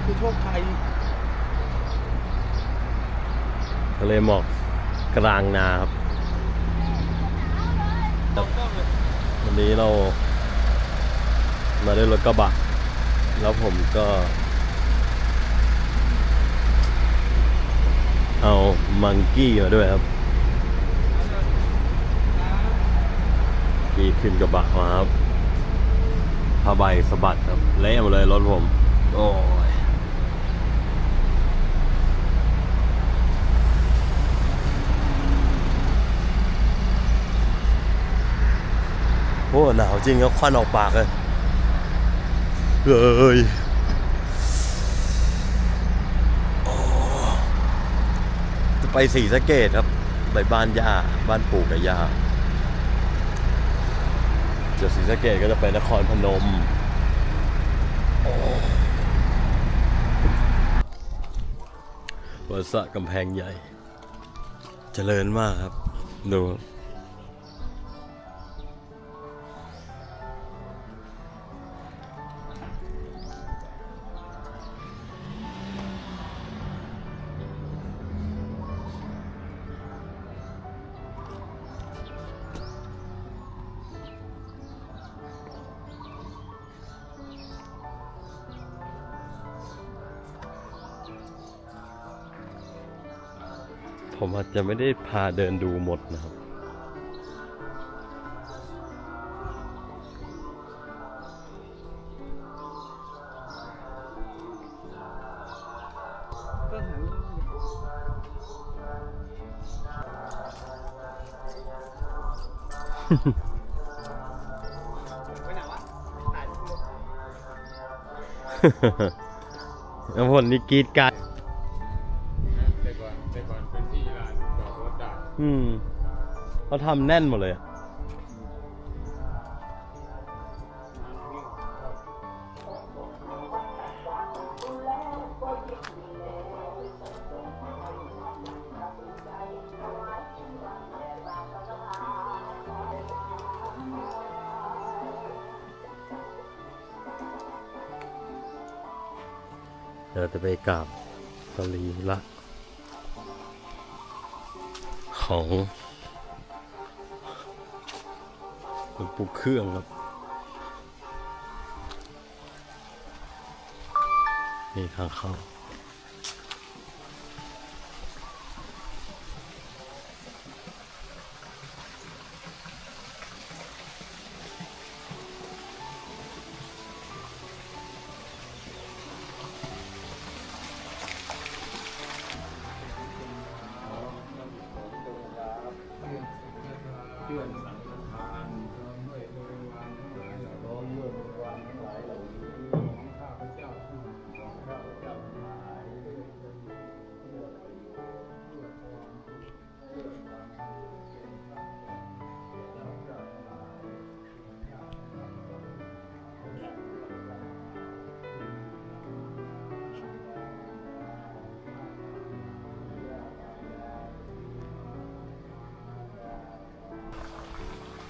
นี่คือโชคชัยทะเลหมอกกลางนาครับต้องต้องเลยวันนี้เรามาด้วยรถกระบะ แล้วผมก็ เอามังกี้มาด้วยครับกีขึ้นกระบะมาครับผ้าใบสะบัดครับเละหมดเลยรถผม โอ้ย โอ้หนาวจริงก็ควันออกปากเลยเลยโอ้จะไปสีสะเกตครับ ไปบ้านย่าบ้านปู่กับย่าจากสีสะเกตก็จะไปนครพนมโอ้วัดสะกำแพงใหญ่เจริญมากครับ ดู จจะไม่ได้พาเดินดูหมดนะครับก็หันไปไหนวะถ่ายรูปแล้วผลนี่กรีดกร อืมเขาทำแน่นหมดเลย ของหลวงปู่เครื่องครับ นี่ทางเข้า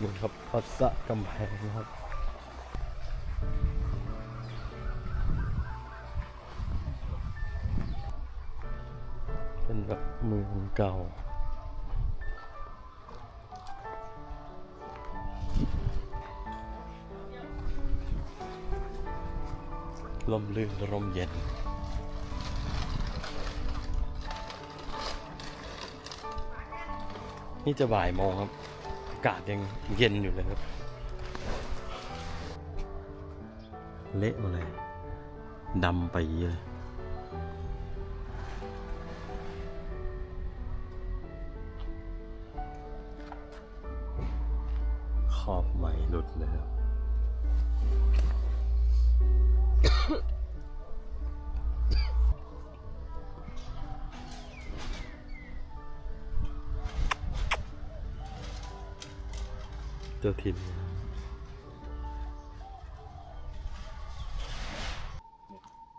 นี่ครับพัสะกำแพงนะครับเป็นแบบเมืองเก่าลมลื่นลมเย็นนี่จะบ่ายโมงครับากาศยังเย็นอยู่เลยครับ เละหมาเลยดำไปเลยขอบใหม่หลุดเลยครับ เจ้าถิ่น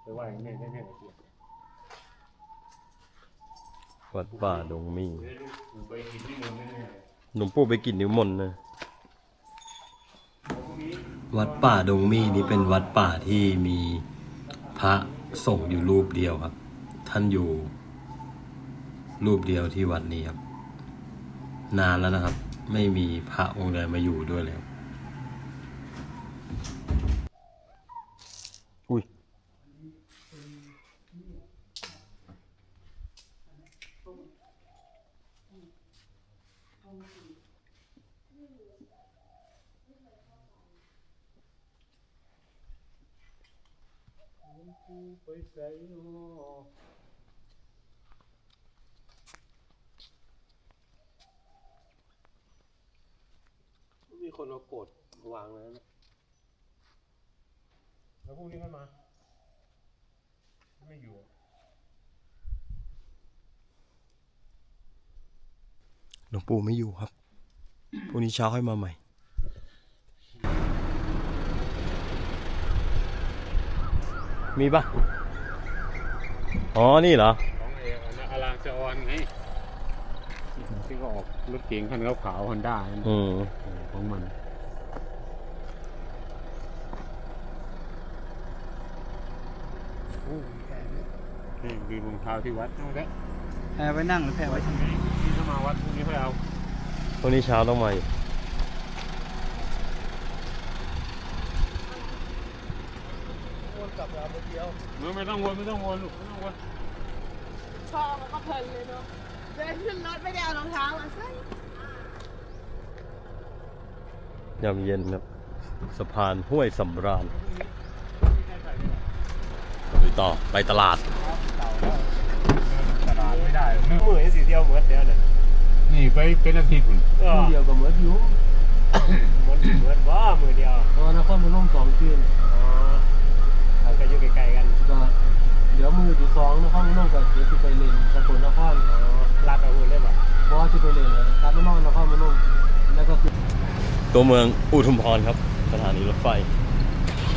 ไปไหว้แม่ได้แม่ตะเกียบวัดป่าดงมีไปกินที่นนแน่หลวงปู่ไปกินนิ้วมนต์นะ วัดป่าดงมีนี่เป็นวัดป่าที่มีพระส่งอยู่รูปเดียวครับ ท่านอยู่ รูปเดียวที่วัดนี้ครับ นานแล้วนะครับ ไม่มีพระองค์ใดมาอยู่ด้วยแล้ว อุ้ย ไปใส่โอ มี คนเอาโกดวางแล้วนะแล้วพรุ่งนี้มันมา ไม่อยู่ หลวงปู่ไม่อยู่ครับพรุ่งนี้เช้าค่อยมาใหม่ มีปะอ๋อ นี่เหรอ ของเออารางจะออนไง ที่ก็ออกรถเก๋งคันขาวๆฮอนด้าอืมของมันนี่มีรองเท้าที่วัดนั่นแหละแพรไว้นั่งหรือแพรไว้ทำไมที่ถ้ามาวัดพรุ่งนี้ค่อยเอาพรุ่งนี้เช้าต้องมาอีกวนกลับเราเดียวไม่ไม่ต้องวนไม่ต้องวนลูกไม่ต้องวนชอบแล้วก็เพลินเลยเนาะเดินขึ้นรถไม่ได้เอารองเท้ามาใส่ยามเย็นครับสะพานห้วยสำราญไปต่อไปตลาดตลาดไม่ได้เหมือนสีเดียวเหมือนเดียวเนี่ยนี่ไปเป็นอาทิตย์คุณเดียวกับเหมือนอยู่เหมือนเหมือนว่ามือเดียวเพราะนครพนมสองคืนอ๋อเขาก็อยู่ใกล้ๆกัน ก็เดี๋ยวมือที่สองนครพนมกับเดี๋ยวจะไปเล่นสกลนครอ๋อ รัดเอาหุ่นเลยป่ะเพราะว่าจะไปเล่นเลยรัดนครนครพนมแล้วก็คือตัวเมืองอุทุมพรครับ สถานีรถไฟ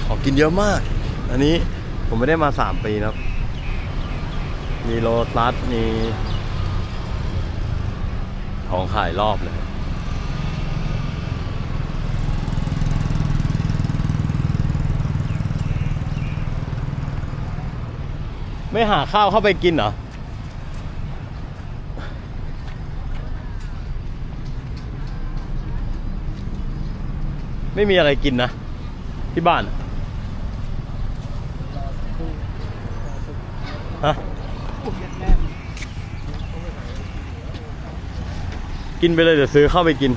ของกินเยอะมาก อันนี้ผมไม่ได้มาสามปีนะครับ มีโลตัสมีของขายรอบเลยไม่หาข้าวเข้าไปกินเหรอ ไม่มีอะไรกินนะ ที่บ้านฮะกินไปเลยเดี๋ยวซื้อเข้าไปกิน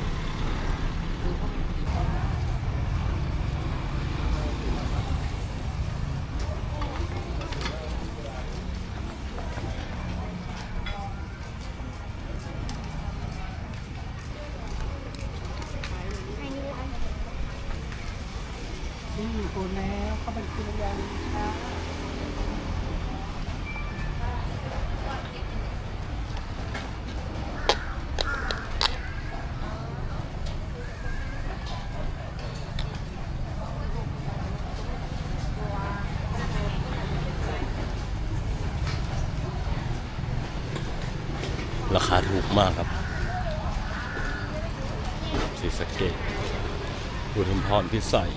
คนแล้วเขาเป็นกินยาค่ะ ราคาถูกมากครับสีสะเกตอุทุมพรพิสัย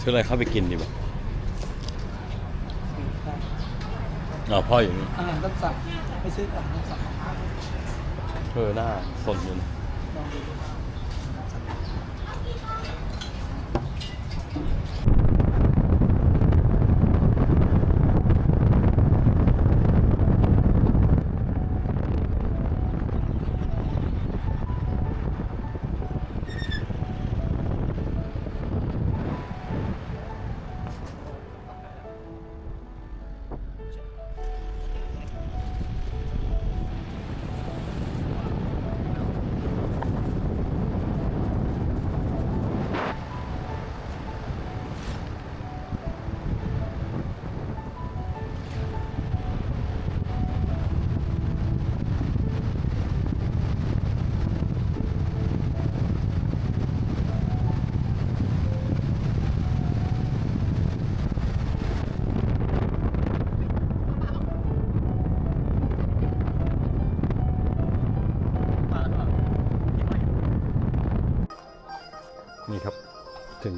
ซื้ออะไรเข้าไปกินดีบ่เอาพ่ออยู่นี่อาหารตามสั่งไม่ซื้ออาหารตามสั่งเออหน้าสนอยู่นะ ลองดู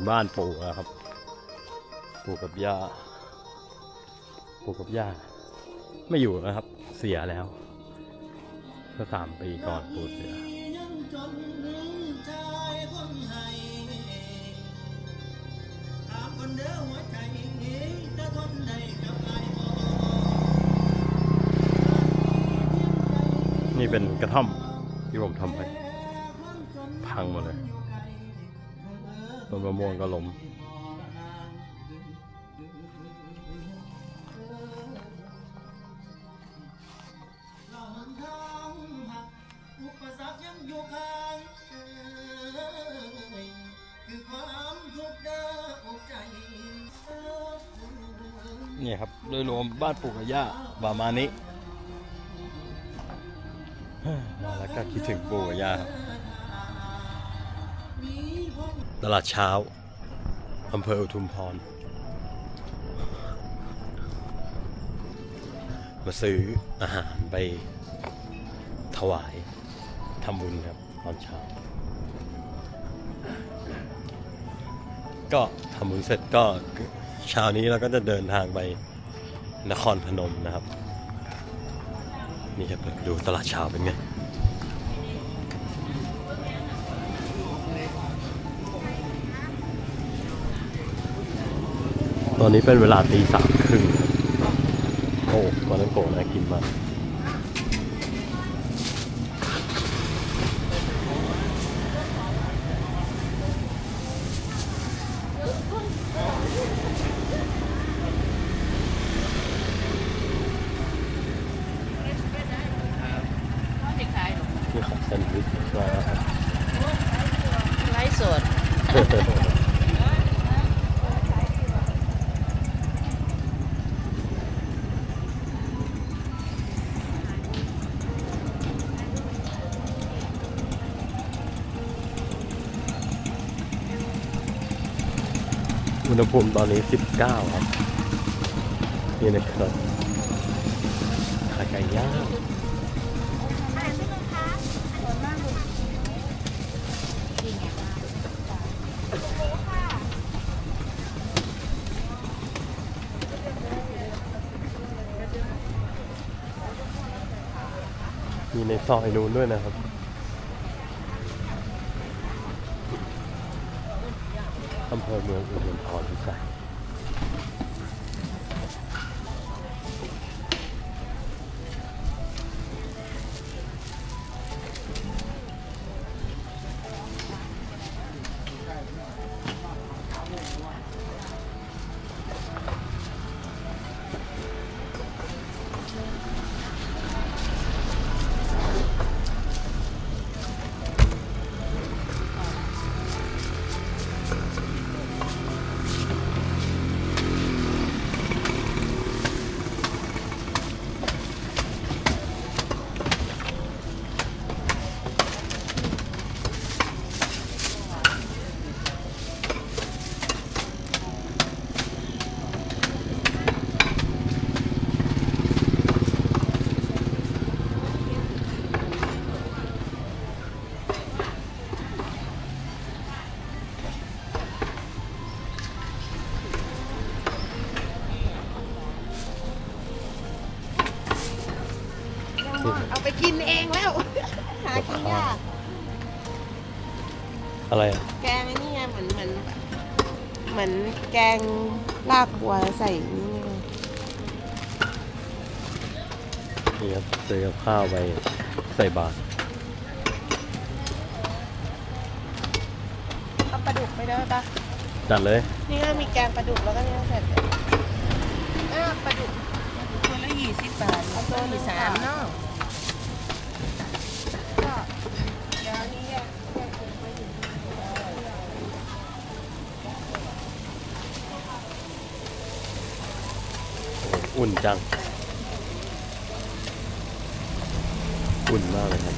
บ้านปู่นะครับ ปู่กับย่า ปู่กับย่า ไม่อยู่แล้วครับ เสียแล้วก็สามปีก่อนปู่เสีย ก็ล้มอุปสรรคยังอยู่ข้างเอ่ยคือความทุกข์เด้ออกใจเอ่ยนี่ครับ โดยรวมบ้านปู่กับย่าประมาณนี้แล้วก็คิดถึงปู่กับย่าตลาดเช้า อำเภออุทุมพร มาซื้ออาหารไปถวายทำบุญครับตอนเช้า ก็ทำบุญเสร็จก็เช้านี้เราก็จะเดินทางไปนครพนมนะครับ นี่ครับดูตลาดเช้าเป็นไง ตอนนี้เป็นเวลาตีสามครึ่งโอ้วันนั้นโกน่ากินมาก ณหภูมิตอนนี้ 19 ครับ นี่นะครับขาไก่ย่างมีในซอยนู้นด้วยนะครับ อำเภอเมืองอุดรธานีพิสัย งลากบัวใส่นี่ไงนี่ครับซื้อกับข้าวไปใส่บาตรเอาปลาดุกไปด้วยปะจัดเลย นี่ก็มีแกงปลาดุกแล้วก็นี่ก็เสร็จเออปลาดุกตัวละยี่สิบบาทเอาตัวหนึ่งสามเนาะก็เดี๋ยวอันนี้แยกแยกถุงไว้อยู่ อุ่นจัง อุ่นมากเลยครับ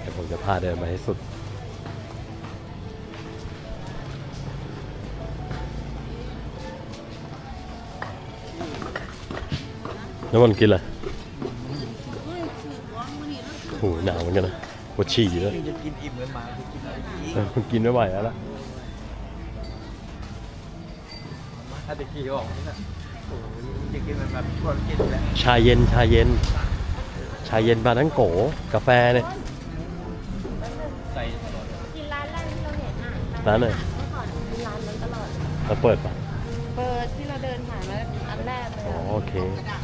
เดี๋ยวผมจะพาเดินไปให้สุด แล้วมันกินอะไรโอ้โหหนาวเหมือนกันนะปวดฉี่แล้วจะกินอิ่มเหมือนหมาจะกินอะไรอีกเออมันกินไม่ไหวแล้วล่ะถ้าตะกี้ออกนี่นะโอ้ยจะกินมันแบบชวนกินแหละชาเย็นชาเย็น ชาเย็นบานังโกกาแฟเนี่ยใส่กินร้านแรกที่เราเห็นอะร้านไหนเมื่อก่อนกินร้านนั้นตลอดเราเปิดปะเปิดที่เราเดินผ่านมาอันแรกเลยอ๋ออะโอเคโ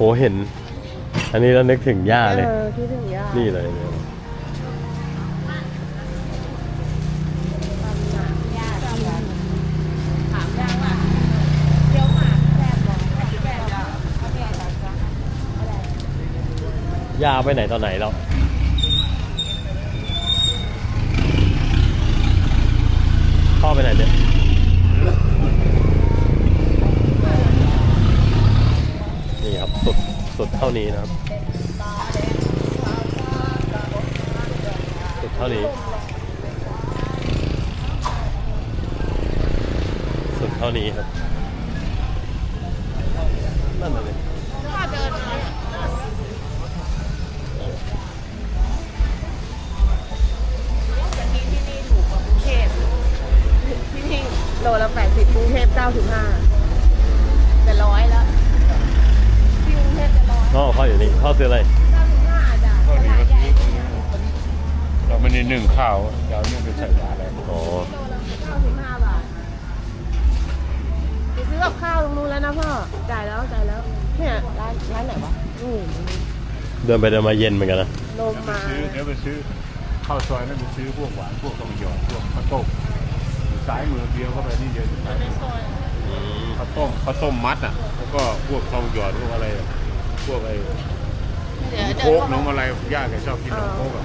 หเห็น อันนี้เรานึกถึงย่าเลย เออที่ถึงยานี่เลยเนี่ยยากินถามยาว่าเดี๋ยวหมาแซ่บบอกแซ่บบอกเขาแซ่บบอกอะไรย่าไปไหนตอนไหนแล้ว พ่อไปไหนเนี่ยนี่ครับ สุดสุดเท่านี้นะครับสุดเท่านี้ สุดเท่านี้ครับ ดินไปเดินมาเย็นเหมือนกันนะลมเดี๋ยวไปมาซื้อเดี๋ยวไปซื้อข้าวซอยนั่นไปซื้อพวกหวานพวกต้มหยอดพวกข้าวต้มซ้ายมือเดียวเข้าไปนี่เดียวซ้ายมือข้าวต้มข้าวต้มมัดอะแล้วก็พวกต้มหยอดพวกอะไรอะพวกไอ้เดี๋ยวเดิโค้กเข้าน้องมาอะไรย่าแกชอบกินน้องโค้กอะ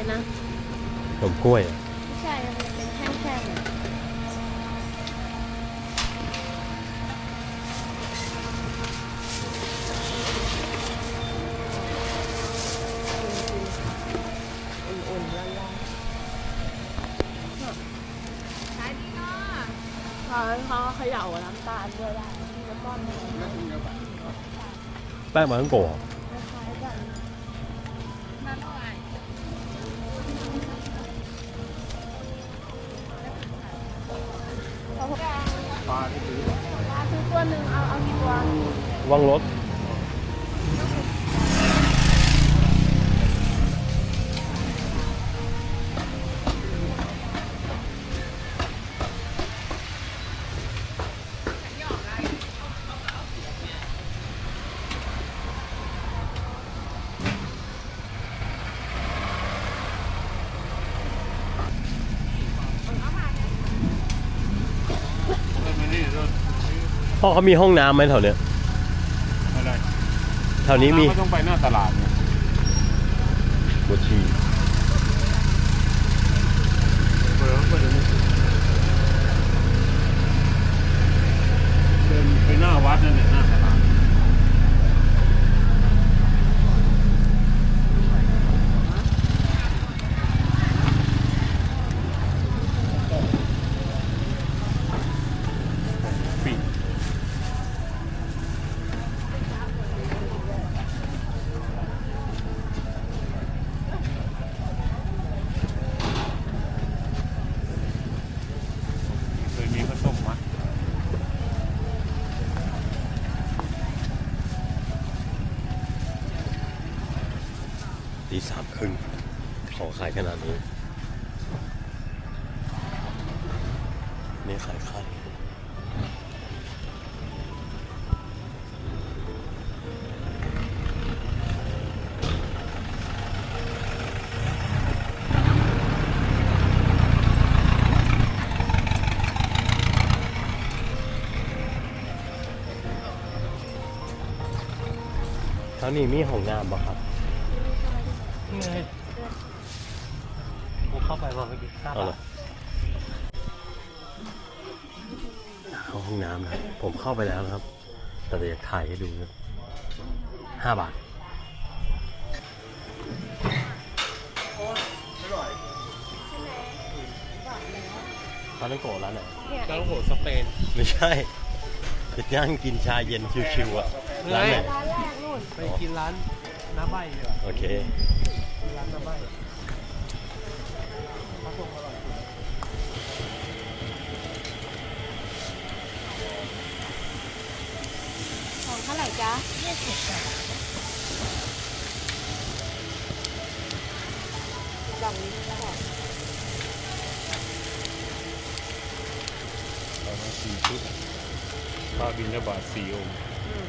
เรียกอะไรนะขนมกล้วยอะไม่ใช่มันเป็นแท่งๆอะอุ่นๆร้อนๆขายดีเนาะเขาเขาเขย่าน้ำตาลด้วยได้ที่จะก้อนหนึ่งแป้งมาทั้งโกะ ตัวหนึ่งเอาเอากี่ตัววังรถ อเขามีห้องน้ำไหมแถวเนี้ยอะไรแถวนี้มีก็ต้องไปหน้าตลาดเนี่ยบัวชีเเท่านี้มีห้องน้ำบ่ครับนี่ไงผมเข้าไปว่าเมื่อกี้ห้าเอาบาเหรทอเข้าห้องน้ำนะครับผมเข้าไปแล้วนะครับ แต่อยากถ่ายให้ดูนะห้าบาท ร้านนั้นโกะร้านไหนเนี่ยเจ้าโหสเปน ไม่ใช่จะนั่งกินชาเย็นชิวๆอะร้านไหน ร้านแรก นู่นไปกินร้านน้าใบดีกว่าโอเค กินร้านน้าใบข้าวต้มอร่อยสุดของเท่าไหร่จ๊ะกล่องนี้เท่าไหร่ประมาณสี่ชุดค่าบินทบาทสี่องค์ อืม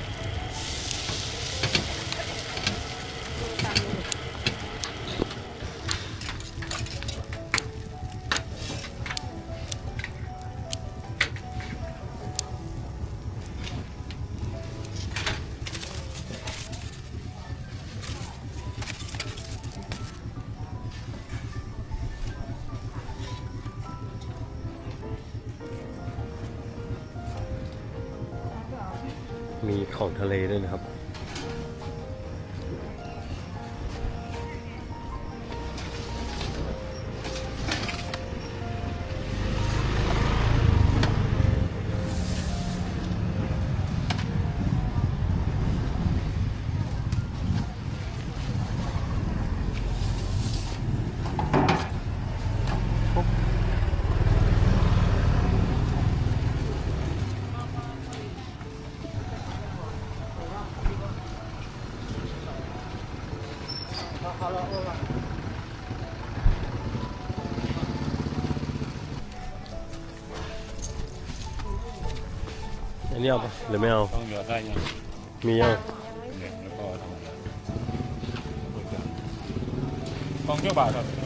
หรือไม่เอา ต้องเหลือได้ยังมียังหนึ่งแล้วก็ธรรมดาต้องเจ้าบาทครับ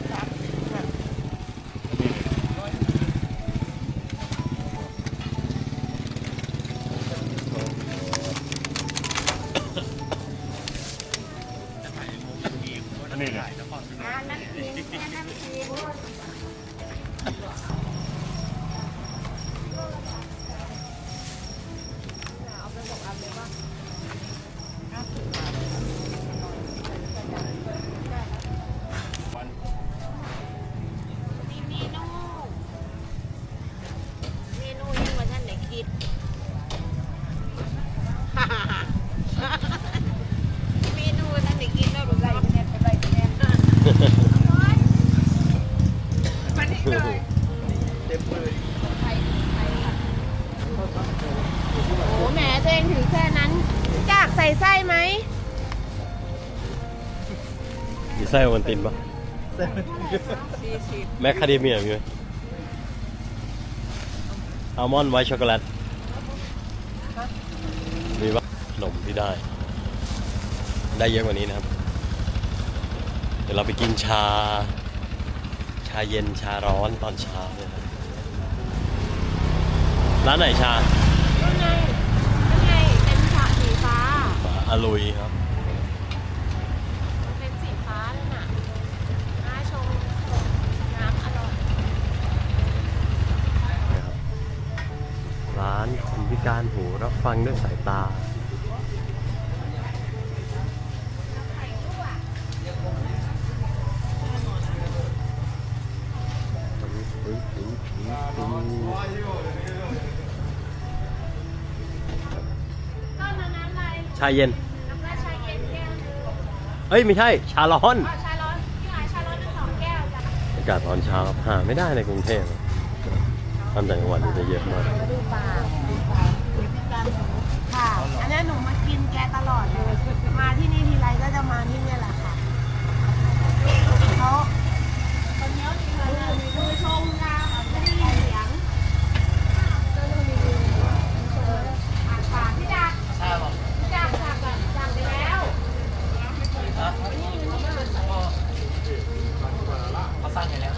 มีไส้โอวันตินปะแมคคาเดเมียมีไหมอัลมอนด์ไวท์ช็อกโกแลตมีปะขนมที่ได้ ได้เยอะกว่านี้นะครับ เดี๋ยวเราไปกินชา ชาเย็นชาร้อนตอนเช้าเนี่ยครับร้านไหนชานั่นไงนั่นไงเป็นฉากสีฟ้าอาลุยครับ เป็นสีฟ้าเลยน่ะน่าชมน้ำอร่อย นะครับร้านคนพิ การหูรับฟังด้วยสายตาต้นน้ำอะไรชาเย็น น้ำราดชาเย็นแก้วนึงเอ้ย ไม่ใช่ ชาร้อนอ๋อชาร้อนพี่หายชาร้อนเป็นสองแก้วจ้ะอากาศตอนเช้าครับหาไม่ได้ในกรุงเทพตามต่างจังหวัดนี่จะเยอะมาก มาดูปลา หนูมากินแกตลอดเลย มาที่นี่ทีไรก็จะมาที่นี่แหละค่ะเขาคนเยอะจริงเลยคือชมนะไม่ได้ยิเสียงอ่านปาพี่ดัใช่ป่ะพี่ดักดัแบบดักไปแล้วฮะสั่งไปแล้ว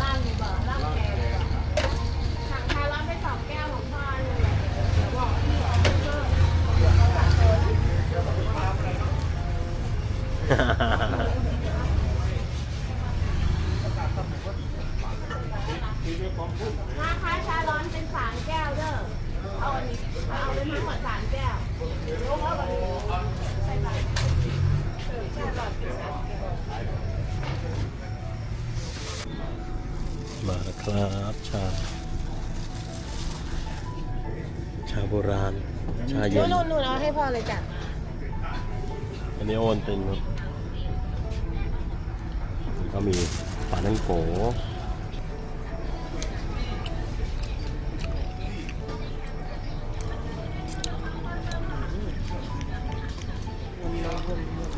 มาค้าชาร้อนเป็นสามแก้วเด้อเอาอันนี้เอาไปทั้งหมดสามแก้วใส่ไปเออชาร้อนเป็นสามแก้วมาแล้วครับชา ชาโบราณ ชาเย็นนู่นนู่นเอาให้พ่อเลยจ้ะอันนี้โอนเป็นครับ ก็มีปลาทังโก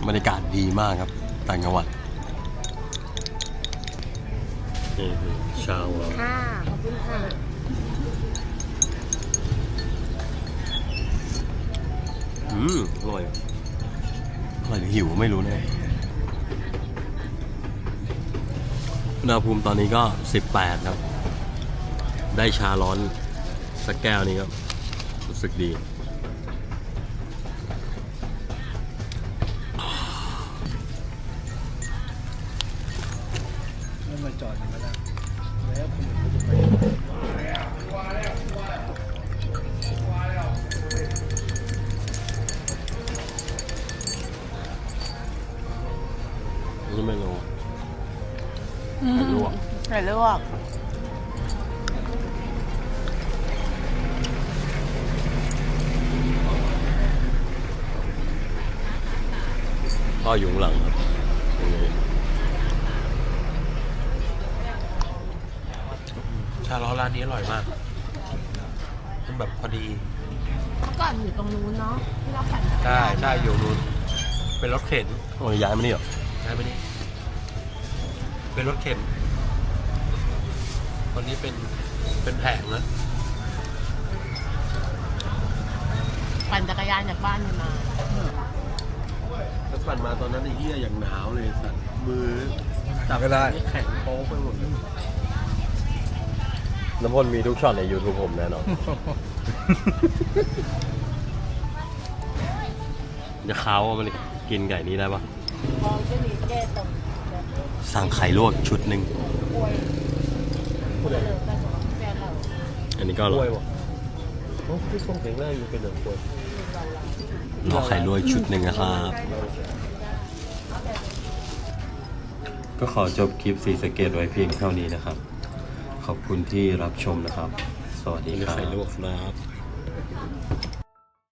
บรรยากาศดีมากครับ ต่างจังหวัดนี่คือชาวเราค่ะ ขอบคุณค่ะ อืมอร่อยอร่อยหรือหิวไม่รู้เนี่ย อุณหภูมิตอนนี้ก็ 18 ครับ ได้ชาร้อนสักแก้วนี้ครับ รู้สึกดีไม่มาจอดอย่างนั้น ออยู่ข้างหลังครับตรงนี้ชาล้อร้านนี้อร่อยมาก มันแบบพอดีเมื่อก่อนอยู่ตรงนู้นเนาะที่เราขันใช่ใช่อยู่นู้นเป็นรถเข็นโอ้ยย้ายมานี่เหรอใช่ไหมนี่เป็นรถเข็นตอนนี้เป็นเป็นแผงนะปั่นจักรยานจากบ้านมัน มาแล้วปั่นมาตอนนั้นไอ้เหี้ยอย่างหนาวเลยสัตว์มือจับก็ได้ แข็งโป๊กไปหมดเลยน้ำพลมีทุกช็อตใน YouTube ผมแน่นอน จะเขาวมันกินไก่นี้ได้ปะมองจะมีแก้ตรงสั่งไข่ลวกชุดหนึ่งกล้วยเลิกกันของแฟนเราอันนี้ก็อป่ร่วอยยว่ะโอ้พี่ส้มแข็งแรงอยู่เป็นหนึ่งป่วย รอไข่ลวกชุดหนึ่งนะครับ ก็ขอจบคลิปสีสะเกตไว้เพียงเท่านี้นะครับ ขอบคุณที่รับชมนะครับ สวัสดีครับ ไข่ลวกครับ